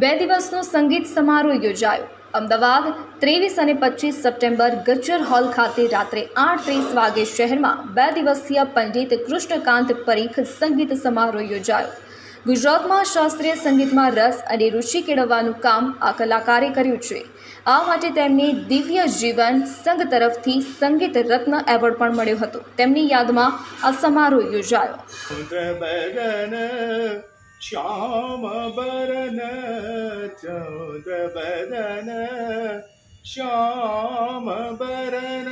બે દિવસનો સંગીત સમારોહ યોજાયો. અમદાવાદ ત્રેવીસ અને પચીસ સપ્ટેમ્બર ગજ્જર હોલ ખાતે રાત્રે આઠ ત્રીસ વાગે શહેરમાં બે દિવસીય પંડિત કૃષ્ણકાંત પરીખ સંગીત સમારોહ યોજાયો. ગુજરાતમાં શાસ્ત્રીય સંગીતમાં રસ અને રુચિ કેળવવાનું કામ આ કલાકારે કર્યું છે. આ માટે તેમને દિવ્ય જીવન સંઘ તરફથી સંગીત રત્ન એવોર્ડ પણ મળ્યો હતો. તેમની યાદમાં આ સમારોહ યોજાયો. બરન ચૌદ્ર બદન શ્યામ બરન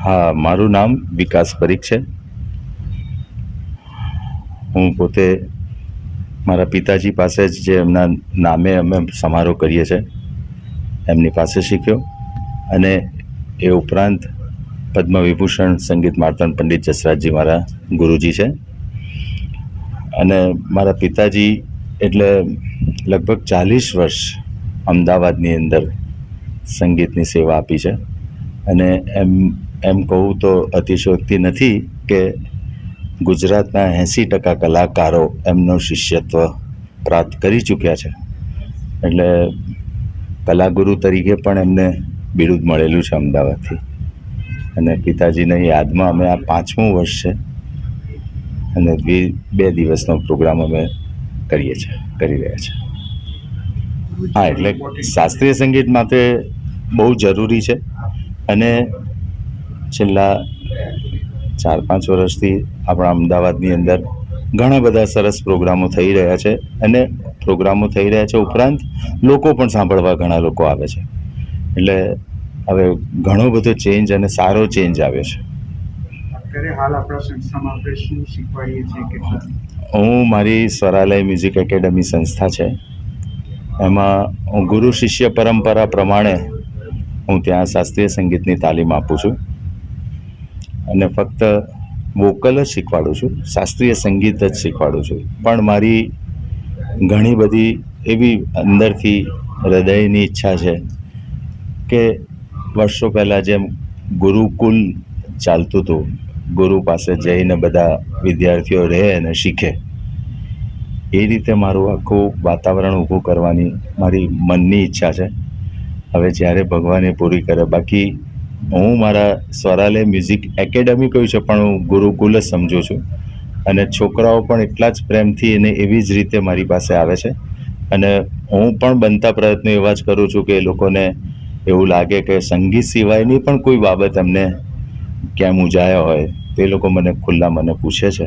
હા મારું નામ વિકાસ પરીખ છે. હું પોતે મારા પિતાજી પાસે જ જે એમના નામે અમે સમારોહ કરીએ છીએ, એમની પાસે શીખ્યો અને એ ઉપરાંત પદ્મ વિભૂષણ સંગીત માર્તંડ પંડિત જસરાજજી મારા ગુરુજી છે. અને મારા પિતાજી એટલે લગભગ ચાલીસ વર્ષ અમદાવાદની અંદર સંગીતની સેવા આપી છે. અને એમ એમ કહું તો અતિશયોક્તિ નથી કે ગુજરાતના એંસી ટકા કલાકારો એમનું શિષ્યત્વ પ્રાપ્ત કરી ચૂક્યા છે. એટલે કલાગુરુ તરીકે પણ એમને બિરુદ મળેલું છે અમદાવાદથી. અને પિતાજીની યાદમાં અમે આ પાંચમું વર્ષ છે. અને બે- બે દિવસનો પ્રોગ્રામ અમે કરીએ છીએ કરી રહ્યા છીએ હા, એટલે શાસ્ત્રીય સંગીત માટે બહુ જરૂરી છે. અને છેલ્લા ચાર પાંચ વર્ષથી આપણા અમદાવાદની અંદર ઘણા બધા સરસ પ્રોગ્રામો થઈ રહ્યા છે અને પ્રોગ્રામો થઈ રહ્યા છે ઉપરાંત લોકો પણ સાંભળવા ઘણા લોકો આવે છે. એટલે હવે ઘણો બધો ચેન્જ અને સારો ચેન્જ આવ્યો છે. અત્યારે હાલ આપણા સંસ્થામાં આપણે શું શીખવાડીએ છીએ હું મારી સ્વરાલય મ્યુઝિક એકેડમી સંસ્થા છે. એમાં હું ગુરુ શિષ્ય પરંપરા પ્રમાણે હું ત્યાં શાસ્ત્રીય સંગીતની તાલીમ આપું છું. અને ફક્ત વોકલ જ શીખવાડું છું, શાસ્ત્રીય સંગીત જ શીખવાડું છું. પણ મારી ઘણી બધી એવી અંદરથી હૃદયની ઈચ્છા છે કે વર્ષો પહેલાં જેમ ગુરુકુલ ચાલતું હતું, ગુરુ પાસે જઈને બધા વિદ્યાર્થીઓ રહે અને શીખે, એ રીતે મારું આખું વાતાવરણ ઊભું કરવાની મારી મનની ઈચ્છા છે. હવે જ્યારે ભગવાન પૂરી કરે, બાકી હું મારા સ્વરાલય મ્યુઝિક એકેડમી કહ્યું છે, પણ હું ગુરુકુલ જ સમજું છું. અને છોકરાઓ પણ એટલા જ પ્રેમથી અને એવી જ રીતે મારી પાસે આવે છે. અને હું પણ બનતા પ્રયત્નો એવા જ કરું છું કે એ લોકોને એવું લાગે કે સંગીત સિવાયની પણ કોઈ બાબત એમને ક્યાં મૂંઝાયા હોય, તે લોકો મને ખુલ્લા મને પૂછે છે.